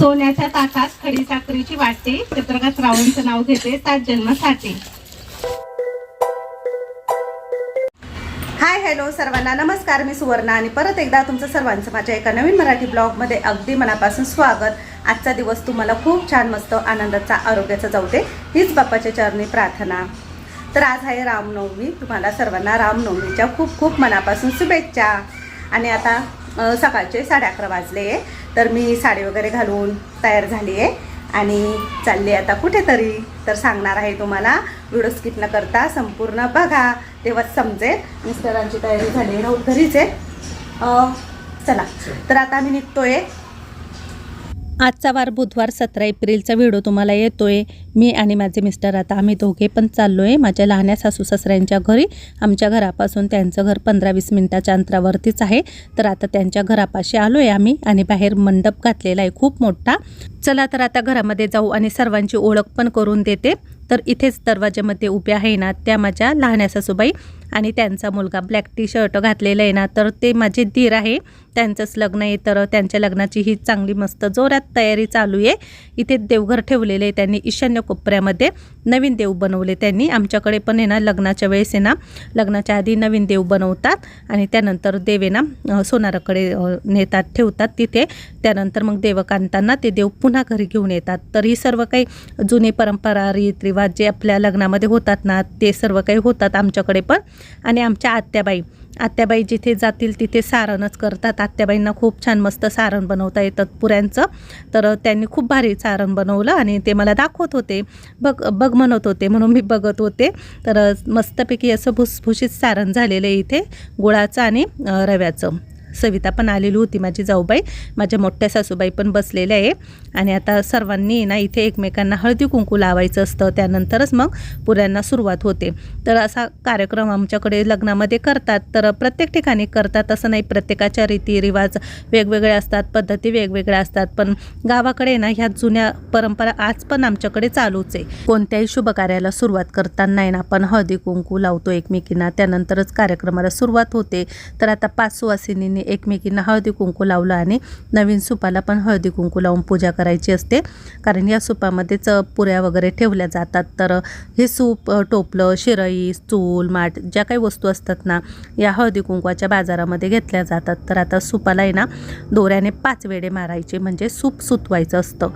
सोन्याच्या ताटात खडी साखरेची वाटे. चित्रकात रावणचं नाव घेते सात जन्मासाठी. हाय हॅलो सर्वांना. नमस्कार मी सुवर्णा आणि परत एकदा तुमचं सर्वांचं माझ्या एका नवीन मराठी ब्लॉगमध्ये अगदी मनापासून स्वागत. आजचा दिवस तुम्हाला खूप छान मस्त आनंदाचा आरोग्याचा जाऊ दे हीच बाप्पाच्या चरणी प्रार्थना. तर आज आहे रामनवमी. तुम्हाला सर्वांना रामनवमीच्या खूप खूप मनापासून शुभेच्छा. आणि आता सकाळचे साडे अकरा वाजले आहे. तर मी साडी वगैरे घालून तयार झाली आहे. आणि चालली आता कुठेतरी. तर सांगणार आहे तुम्हाला व्हिडिओ स्किप न करता संपूर्ण बघा. तेव्हाच समजेल. मिस्टरांची तयारी झाली राहून घरीच आहे. चला. तर आता आम्ही निघतोय. आजचा वार बुधवार सतरा एप्रिलचा व्हिडिओ तुम्हाला येतोय. मी आणि माझे मिस्टर आता आम्ही दोघे पण चाललो आहे माझ्या लहान्या सासू सासऱ्यांच्या घरी. आमच्या घरापासून त्यांचं घर पंधरा वीस मिनटाच्या अंतरावरतीच आहे. तर आता त्यांच्या घरापाशी आलो आहे आम्ही आणि बाहेर मंडप घातलेला आहे खूप मोठा. चला तर आता घरामध्ये जाऊ आणि सर्वांची ओळख पण करून देते. तर इथेच दरवाज्यामध्ये उभ्या आहे ना त्या माझ्या लहान्या सासूबाई आणि त्यांचा मुलगा ब्लॅक टी शर्ट घातलेला आहे ना तर ते माझे धीर आहे. त्यांचंच लग्न आहे तर त्यांच्या लग्नाची ही चांगली मस्त जोरात तयारी चालू आहे. इथे देवघर ठेवलेले आहे त्यांनी ईशान्य कोपऱ्यामध्ये. नवीन देव बनवले त्यांनी. आमच्याकडे पण आहे ना लग्नाच्या वेळेस आहे ना लग्नाच्या आधी नवीन देव बनवतात आणि त्यानंतर देव आहे ना सोनाराकडे नेतात ठेवतात तिथे. त्यानंतर मग देवकांतांना ते देव पुन्हा घरी घेऊन येतात. तर ही सर्व काही जुने परंपरा रीतरिवाज जे आपल्या लग्नामध्ये होतात ना ते सर्व काही होतात आमच्याकडे पण. आणि आमच्या आत्याबाई आत्याबाई जिथे जातील तिथे सारणच करतात. आत्याबाईंना खूप छान मस्त सारण बनवता येतं पुऱ्यांचं. तर त्यांनी खूप भारी सारण बनवलं आणि ते मला दाखवत होते. बघ बघ म्हणत होते म्हणून मी बघत होते. तर मस्तपैकी असं भुसभुशीत सारण झालेलं आहे इथे गुळाचं आणि रव्याचं. सविता पण आलेली होती माझी जाऊबाई. माझ्या मोठ्या सासूबाई पण बसलेल्या आहे. आणि आता सर्वांनी ना इथे एकमेकांना हळदी कुंकू लावायचं असतं. त्यानंतरच मग पुऱ्यांना सुरुवात होते. तर असा कार्यक्रम आमच्याकडे लग्नामध्ये करतात. तर प्रत्येक ठिकाणी करतात. असं नाही प्रत्येकाच्या रीतीरिवाज वेगवेगळे असतात पद्धती वेगवेगळ्या असतात. पण गावाकडे ना ह्या जुन्या परंपरा आज पण आमच्याकडे चालूच आहे. कोणत्याही शुभ कार्याला सुरुवात करताना ना आपण हळदी कुंकू लावतो एकमेकींना. त्यानंतरच कार्यक्रमाला सुरुवात होते. तर आता पाच सुवासिनींनी एकमेकींना हळदी कुंकू लावलं आणि नवीन सुपाला पण हळदी कुंकू लावून पूजा करायची असते. कारण या सुपामध्येच पुऱ्या वगैरे ठेवल्या जातात. तर हे सूप टोपलं शिरई चूल माठ ज्या काही वस्तू असतात ना या हळदी कुंकवाच्या बाजारामध्ये घेतल्या जातात. तर आता सुपाला आहे ना दोऱ्याने पाच वेडे मारायचे. म्हणजे सूप सुतवायचं असतं.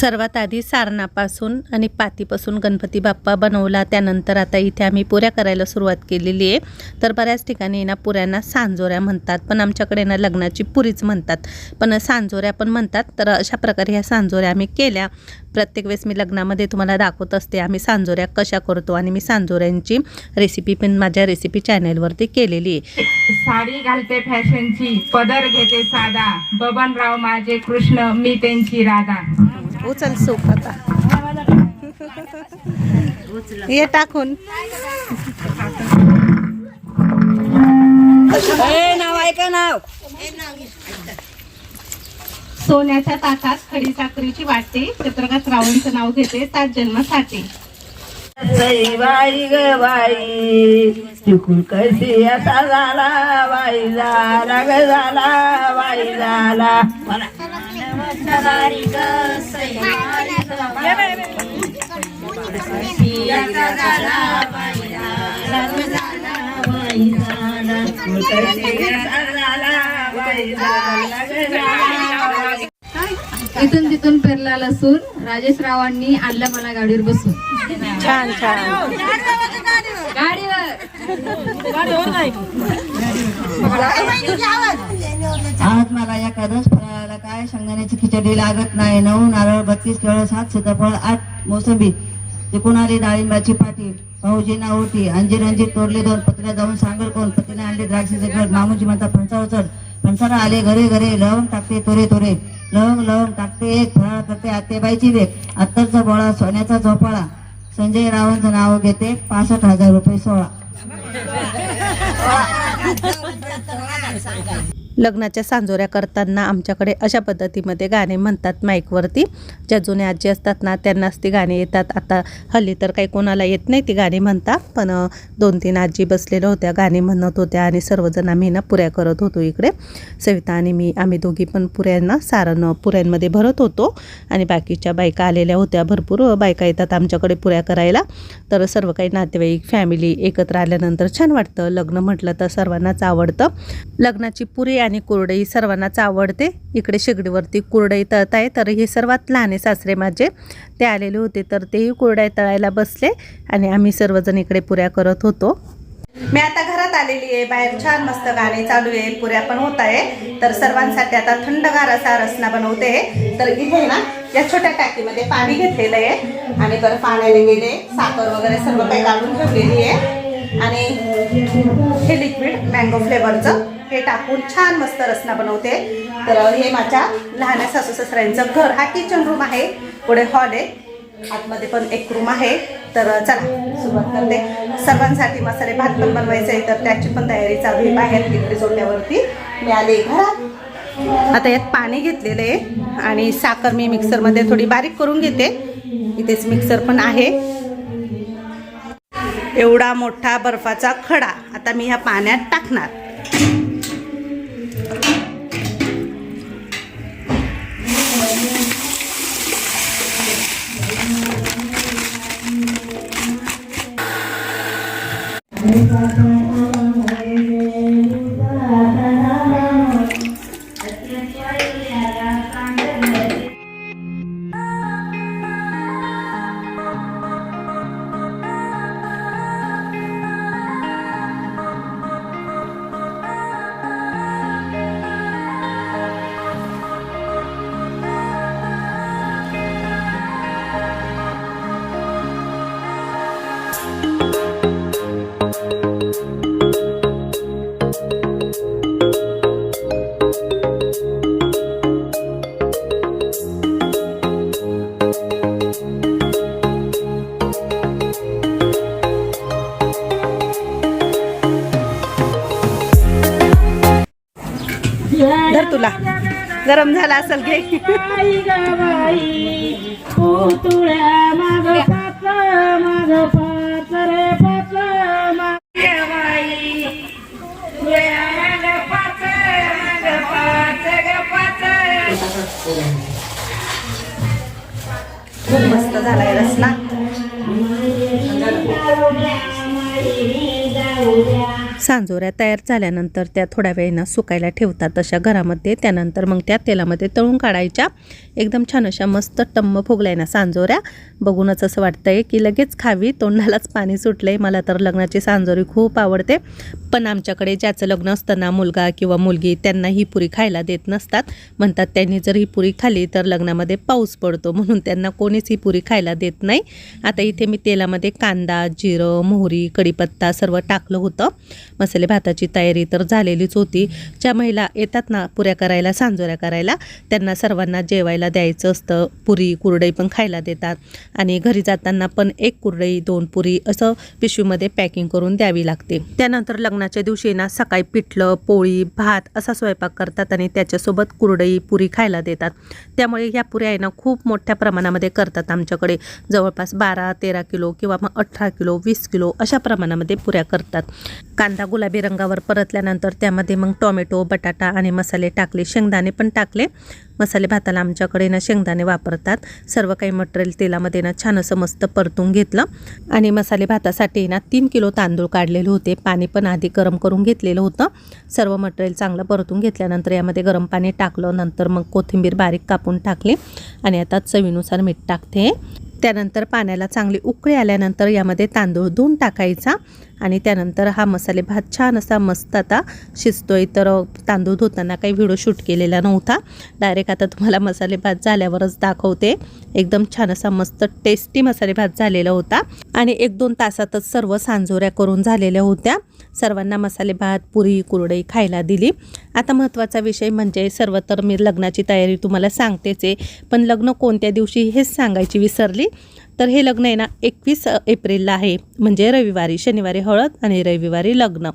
सर्वात आधी सारणापासून आणि पातीपासून गणपती बाप्पा बनवला. त्यानंतर आता इथे आम्ही पुऱ्या करायला सुरुवात केलेली आहे. तर बऱ्याच ठिकाणी ना पुऱ्यांना सांजोऱ्या म्हणतात. पण आमच्याकडे ना लग्नाची पुरीच म्हणतात. पण सांजोऱ्या पण म्हणतात. तर अशा प्रकारे ह्या सांजोऱ्या आम्ही केल्या. प्रत्येक वेळेस मी लग्नामध्ये तुम्हाला दाखवत असते आम्ही सांजोऱ्या कशा करतो आणि मी सांजोऱ्यांची रेसिपी पण माझ्या रेसिपी चॅनेलवरती केलेली आहे. साडी घालते फॅशनची पदर घेते साधा. बबनराव माझे कृष्ण मी त्यांची राधा. उचल सूप आता. ये टाकून. सोन्याच्या ताटात खडी साखरेची वाटे. चित्रकात रावणचं नाव घेते सात जन्मासाठी बाई बाई ग बाई चुकून कशी असा झाला बाई झाला ग झाला बाई झाला. इथून तिथून पेरला लसून राजेश रावांनी आणलं मला गाडीवर बसून. छान छान. गाडीवर. शेंगदाण्याची खिचडी लागत नाही. नऊ नारळ बत्तीस केळ सात सीताफळ आठ मोसंबी आली डाळिंबाची पाटी भाऊजींना ओटी अंजीर अंजीर तोडले दोन पत्र्या जाऊन सांगल कोण? पत्नीने आणले द्राक्षाचे घड मामूजी म्हणता फणसावर चढ. फणसाला आले घरे घरे लवंग टाकते तोरे तोरे. लवंग लवंग टाकते एक फराळ करते आतेबाईची लेख अत्तरचा बोळा सोन्याचा झोपाळा. संजय रावांचं नाव घेते पासष्ट हजार रुपये सोळा. लग्नाच्या सांजोऱ्या करताना आमच्याकडे अशा पद्धतीमध्ये गाणे म्हणतात माईकवरती. ज्या जुन्या आजी असतात ना त्यांनाच ती गाणी येतात. आता हल्ली तर काही कोणाला येत नाही ती गाणी म्हणतात पण दोन तीन आजी बसलेल्या होत्या गाणी म्हणत होत्या आणि सर्वजण आम्ही ना पुऱ्या करत होतो इकडे. सविता आणि मी आम्ही दोघी पण पुऱ्यांना सारण पुऱ्यांमध्ये भरत होतो आणि बाकीच्या बायका आलेल्या होत्या भरपूर. बायका येतात आमच्याकडे पुऱ्या करायला. तर सर्व काही नातेवाईक फॅमिली एकत्र आल्यानंतर छान वाटतं. लग्न म्हटलं तर सर्वांनाच आवडतं. लग्नाची पुरी आणि आणि कुरडई सर्वांनाच आवडते. इकडे शेगडीवरती कुरडई तळताय तर हे सर्वात लहाने सासरे माझे. ते आलेले होते तर तेही कुरडई तळायला बसले आणि आम्ही सर्वजण इकडे पुऱ्या करत होतो. मी आता घरात आलेली आहे. बाहेर छान मस्त गाणे चालू आहे. पुऱ्या पण होत आहे. तर सर्वांसाठी आता थंडगार असा रसना बनवते. तर इथे ना या छोट्या टाकीमध्ये पाणी घेतलेलं आहे. आणि तर पाण्याने गेले. साखर वगैरे सर्व काही काढून ठेवलेली आहे. आणि हे लिक्विड मँगो फ्लेवरचं हे टाकून छान मस्त रसना बनवते. तर हे माझ्या लहान सासू सासऱ्यांचं घर हा किचन रूम आहे. पुढे हॉल आहे. आतमध्ये पण एक रूम आहे. तर चला सुरुवात करते. सर्वांसाठी मसाले भात पण बनवायचं आहे तर त्याची पण तयारी चालू आहे. बाहेर तिकडे जोडल्यावरती मी आले घरात. आता यात पाणी घेतलेलं आहे आणि साखर मी मिक्सरमध्ये थोडी बारीक करून घेते. इथेच मिक्सर पण आहे. एवढा मोठा बर्फाचा खडा. आता मी ह्या पाण्यात टाकणार. Yeah. गरम झाला असेल घे खूप मस्त झालाय रसना. सांजोऱ्या तयार झाल्यानंतर त्या थोड्या वेळेनं सुकायला ठेवतात. अशा घरामध्ये त्यानंतर मग त्या तेलामध्ये तळून काढायच्या. एकदम छान अशा मस्त टम्म फुगलाय ना सांजोऱ्या. बघूनच असं वाटतंय की लगेच खावी तोंडालाच पाणी सुटलंय. मला तर लग्नाची सांजोरी खूप आवडते. पण आमच्याकडे ज्याचं लग्न असतं ना मुलगा किंवा मुलगी त्यांना ही पुरी खायला देत नसतात. म्हणतात त्यांनी जर ही पुरी खाली तर लग्नामध्ये पाऊस पडतो. म्हणून त्यांना कोणीच ही पुरी खायला देत नाही. आता इथे मी तेलामध्ये कांदा जिरं मोहरी कढीपत्ता सर्व टाकलं होतं. मसाले भाताची तयारी तर झालेलीच होती. ज्या महिला येतात ना पुऱ्या करायला सांजोऱ्या करायला त्यांना सर्वांना जेवायला द्यायचं असतं. पुरी कुरडई पण खायला देतात. आणि घरी जाताना पण एक कुरडई दोन पुरी असं पिशवीमध्ये पॅकिंग करून द्यावी लागते. त्यानंतर लग्नाच्या दिवशी ना सकाळी पिठलं पोळी भात असा स्वयंपाक करतात आणि त्याच्यासोबत कुरडई पुरी खायला देतात. त्यामुळे ह्या पुऱ्या आहे ना खूप मोठ्या प्रमाणामध्ये करतात आमच्याकडे. जवळपास बारा तेरा किलो किंवा मग अठरा किलो वीस किलो अशा प्रमाणामध्ये पुऱ्या करतात. कांदा गुलाबी रंगावर परतल्यानंतर त्यामध्ये मग टोमॅटो बटाटा आणि मसाले टाकले. शेंगदाणे पण टाकले. मसाले भाताला आमच्याकडे ना शेंगदाणे वापरतात. सर्व काही मटेरियल तेलामध्ये ना छान असं मस्त परतून घेतलं. आणि मसाले भातासाठी ना तीन किलो तांदूळ काढलेले होते. पाणी पण आधी गरम करून घेतलेलं होतं. सर्व मटेरियल चांगलं परतून घेतल्यानंतर यामध्ये गरम पाणी टाकलं. नंतर मग कोथिंबीर बारीक कापून टाकली. आणि आता चवीनुसार मीठ टाकते. त्यानंतर पाण्याला चांगली उकळी आल्यानंतर यामध्ये तांदूळ धुवून टाकायचा आणि त्यानंतर हा मसाले भात छान असा मस्त आता शिजतोय. तर तांदूळ धुताना काही व्हिडिओ शूट केलेला नव्हता. डायरेक्ट आता तुम्हाला मसाले भात झाल्यावरच दाखवते. एकदम छान असा मस्त टेस्टी मसाले भात झालेला होता. आणि एक दोन तासातच सर्व सांजोऱ्या करून झालेल्या होत्या. सर्वांना मसाले भात पुरी कुरडई खायला दिली. आता महत्त्वाचा विषय म्हणजे सर्व तर मी लग्नाची तयारी तुम्हाला सांगतेच आहे. पण लग्न कोणत्या दिवशी हेच सांगायची विसरली? तर हे लग्न आहे ना एकवीस एप्रिलला आहे. म्हणजे रविवारी शनिवारी हळद आणि रविवारी लग्न.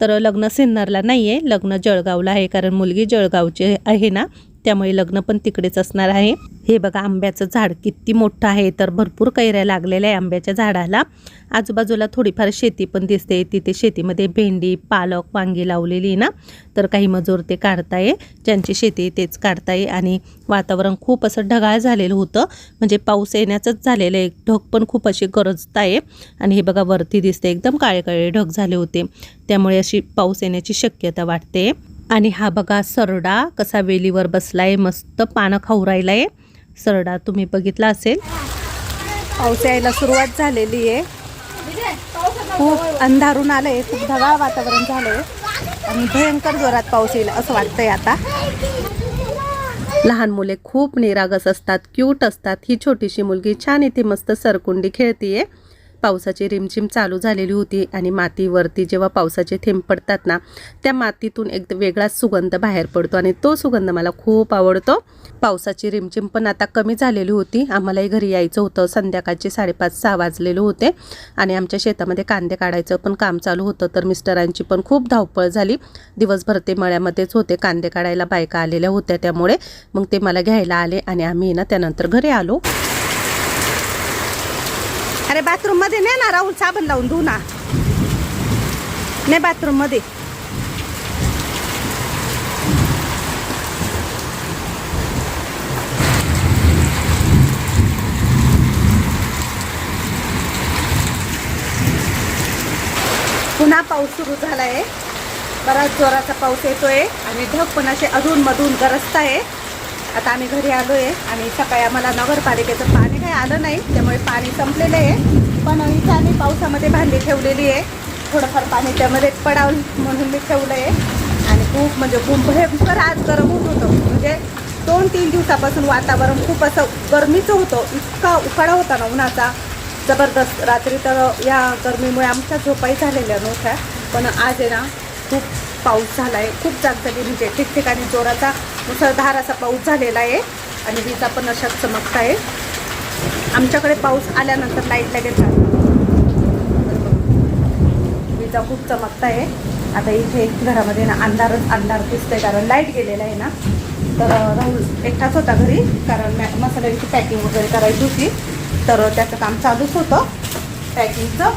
तर लग्न सिन्नरला नाही आहे लग्न जळगावला आहे. कारण मुलगी जळगावची आहे ना त्यामुळे लग्न पण तिकडेच असणार आहे. हे बघा आंब्याचं झाड किती मोठं आहे. तर भरपूर कैऱ्या लागलेल्या आहे आंब्याच्या झाडाला. आजूबाजूला थोडीफार शेती पण दिसते. तिथे शेतीमध्ये भेंडी पालक वांगी लावलेली आहे ना. तर काही मजूर ते काढताय. ज्यांची शेती तेच काढताय. आणि वातावरण खूप असं ढगाळ झालेलं होतं. म्हणजे पाऊस येण्याचंच झालेलं आहे. ढग पण खूप अशी गरजत आहे आणि हे बघा वरती दिसते. एकदम काळे काळे ढग झाले होते. त्यामुळे अशी पाऊस येण्याची शक्यता वाटते. आणि हा बघा सरडा कसा वेलीवर बसलाय मस्त पानं खाऊ राहिलाय सरडा तुम्ही बघितला असेल? पाऊस यायला सुरुवात झालेली आहे. खूप अंधारून आलंय खूप ढगाळ वातावरण झालंय. आणि भयंकर जोरात पाऊस येईल असं वाटतंय आता. लहान मुले खूप निरागस असतात क्यूट असतात. ही छोटीशी मुलगी छान इथे मस्त सरकुंडी खेळतीये. पावसाची रिमझिम चालू झालेली होती आणि मातीवरती जेव्हा पावसाचे थेंब पडतात ना त्या मातीतून एक वेगळाच सुगंध बाहेर पडतो आणि तो सुगंध मला खूप आवडतो. पावसाची रिमझिम पण आता कमी झालेली होती. आम्हालाही घरी यायचं होतं. संध्याकाळचे साडेपाच सहा वाजलेले होते आणि आमच्या शेतामध्ये कांदे काढायचं पण काम चालू होतं तर मिस्टरांची पण खूप धावपळ झाली. दिवसभर ते मळ्यामध्येच होते. कांदे काढायला बायका आलेल्या होत्या त्यामुळे मग ते मला घ्यायला आले आणि आम्ही ना त्यानंतर घरी आलो. अरे बाथरूममध्ये ने ना राहुल साबण लावून धुऊ ना ने बाथरूममध्ये. पुन्हा पाऊस सुरू झालाय. बराच जोराचा पाऊस येतोय आणि ढग पण असे अधून मधून आहे आता आम्ही घरी आलोय आणि सकाळी आम्हाला नगरपालिकेचं पाणी आलं नाही त्यामुळे पाणी संपलेलं आहे. पण इथे आम्ही पावसामध्ये भांडी ठेवलेली आहे. थोडंफार पाणी त्यामध्ये पडावं म्हणून मी ठेवलं आहे आणि खूप म्हणजे खूप भयंकर आज गरम होत होतं. म्हणजे दोन तीन दिवसापासून वातावरण खूप असं गरमीचं होतं. इतका उकाडा होता ना उन्हाचा. जबरदस्त. रात्री तर या गरमीमुळे आमच्या झोपाही झालेल्या नव्हत्या. पण आज आहे ना खूप पाऊस झाला आहे खूप जागजागी म्हणजे ठिकठिकाणी जोराचा मुसळधार असा पाऊस झालेला आहे. आणि विजा पण अशा चमकत आहे आमच्याकडे पाऊस आल्यानंतर लाइट लगेच जाते. विजा खूप चमकत आहे आता इथे घरामध्ये ना अंधारच अंधार दिसतंय कारण लाइट गेलेला आहे ना. तर राहुल एकटाच होता घरी कारण मॅ मसाल्याची पॅकिंग वगैरे करायची होती. तर त्याचं काम चालूच होतं पॅकिंगचं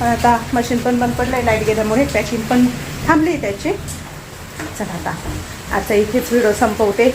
पण आता मशीन पण बंद पडलं आहे लाइट गेल्यामुळे पॅकिंग पण थांबली त्याची. चला आता. आता इथेच व्हिडिओ संपवते.